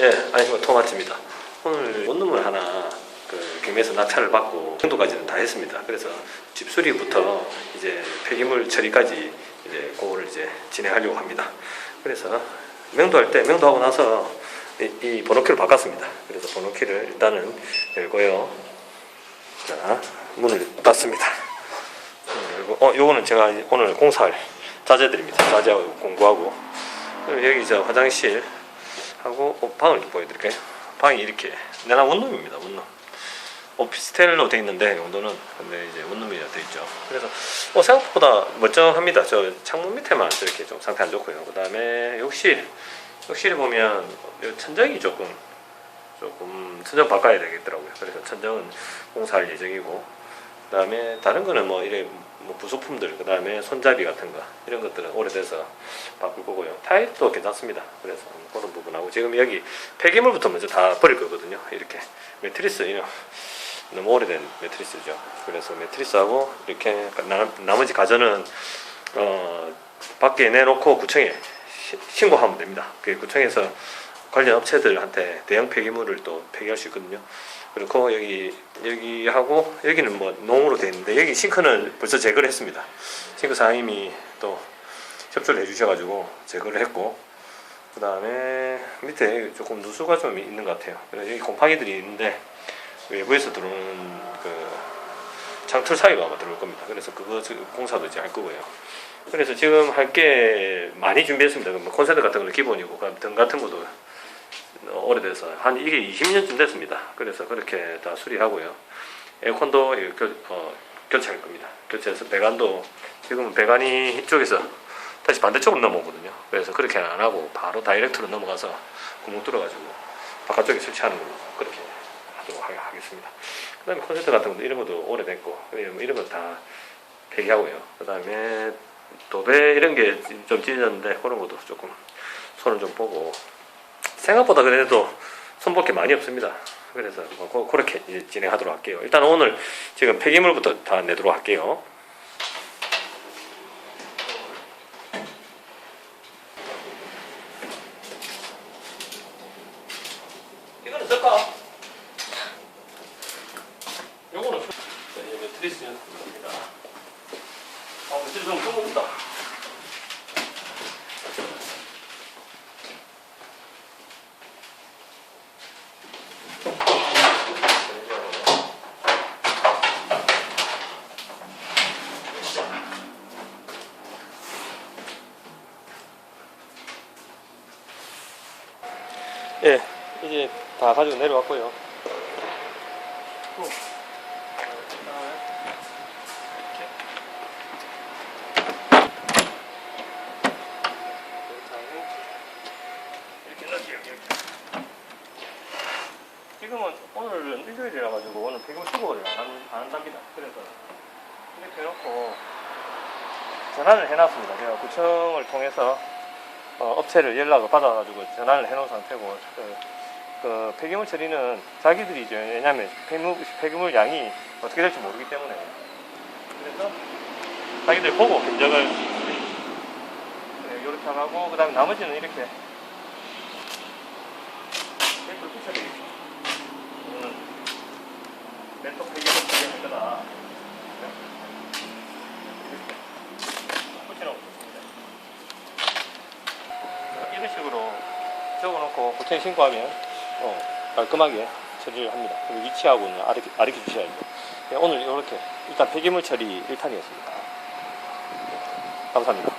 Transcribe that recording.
예, 안녕하십니까 토마치입니다. 오늘 원룸을 하나 그 경매에서 낙찰을 받고 정도까지는 다 했습니다. 그래서 집 수리부터 이제 폐기물 처리까지 이제 그거를 이제 진행하려고 합니다. 그래서 명도할 때 명도하고 나서 이, 이 번호키를 바꿨습니다. 그래서 번호키를 일단은 열고요. 자 문을 닫습니다. 열고 어 요거는 제가 오늘 공사할 자재들입니다. 자재하고 공구하고 여기 저 화장실 하고 어, 방을 좀 보여드릴까요? 방이 이렇게. 내나 원룸입니다 원룸. 오피스텔로 돼 있는데 용도는 근데 이제 원룸이 돼 있죠. 그래서 어, 생각보다 멀쩡합니다. 저 창문 밑에만 이렇게 좀 상태 안 좋고요. 그 다음에 욕실. 욕실에 보면 요 천장이 조금 조금 천장 바꿔야 되겠더라고요. 그래서 천장은 공사할 예정이고 그 다음에 다른 거는 뭐 이래 뭐 부속품들 그 다음에 손잡이 같은 거 이런 것들은 오래돼서 바꿀 거고요. 타일도 괜찮습니다. 그래서 그런 부분하고 지금 여기 폐기물부터 먼저 다 버릴 거거든요. 이렇게 매트리스 이런 너무 오래된 매트리스죠. 그래서 매트리스하고 이렇게 나, 나머지 가전은 어 밖에 내놓고 구청에 시- 신고하면 됩니다. 그 구청에서 관련 업체들한테 대형 폐기물을 또 폐기할 수 있거든요 그리고 여기 여기 하고 여기는 뭐 농으로 돼 있는데 여기 싱크는 벌써 제거를 했습니다. 싱크 사장님이 또 협조를 해주셔가지고 제거를 했고 그 다음에 밑에 조금 누수가 좀 있는 것 같아요. 그래서 여기 곰팡이들이 있는데 외부에서 들어오는 그 창틀 사이로 아마 들어올 겁니다. 그래서 그거 공사도 이제 할 거고요. 그래서 지금 할 게 많이 준비했습니다. 뭐 콘센트 같은 거는 기본이고 그다음 등 같은 것도 어, 오래돼서 한 이게 20년쯤 됐습니다. 그래서 그렇게 다 수리하고요. 에어컨도 이 교, 어, 교체할 겁니다. 교체해서 배관도 지금은 배관이 이쪽에서 다시 반대쪽으로 넘어오거든요. 그래서 그렇게 안 하고 바로 다이렉트로 넘어가서 구멍 뚫어가지고 바깥쪽에 설치하는 걸로 그렇게 하도록 하- 하겠습니다. 그 다음에 콘센트 같은 것도 이런 것도 오래됐고 이런 거다 폐기하고요. 그 다음에 도배 이런 게 좀 찢어졌는데 그런 것도 조금 손을 좀 보고 생각보다 그래도 손볼 게 많이 없습니다. 그래서 뭐 고- 그렇게 진행하도록 할게요. 일단 오늘 지금 폐기물부터 다 내도록 할게요. 이거는 쓸까? 요거는 쓸- 자, 이제 매트리스 연습입니다. 아, 매트리스 좀 끄고 다 예, 이제 다 가지고 내려왔고요. 이 지금은 오늘은 일요일이라 가지고 오늘 배경 수고를 안, 한, 안 한답니다. 그래서 이렇게 해놓고 전화를 해놨습니다. 제가 구청을 통해서 어, 업체를 연락을 받아가지고 전화를 해놓은 상태고 그, 그 폐기물 처리는 자기들이 이제 왜냐하면 폐기물, 폐기물 양이 어떻게 될지 모르기 때문에 그래서 자기들 보고 견적을 네, 요렇게 하고 그 다음에 나머지는 이렇게 100% 폐기물 처리할 거다. 이렇게 붙여놓고 있습니다. 이런 식으로 적어놓고 구청 신고하면 어, 깔끔하게 처리를 합니다. 그리고 위치하고는 알려, 알려 주셔야죠. 네, 오늘 이렇게 일단 폐기물 처리 1탄이었습니다. 감사합니다.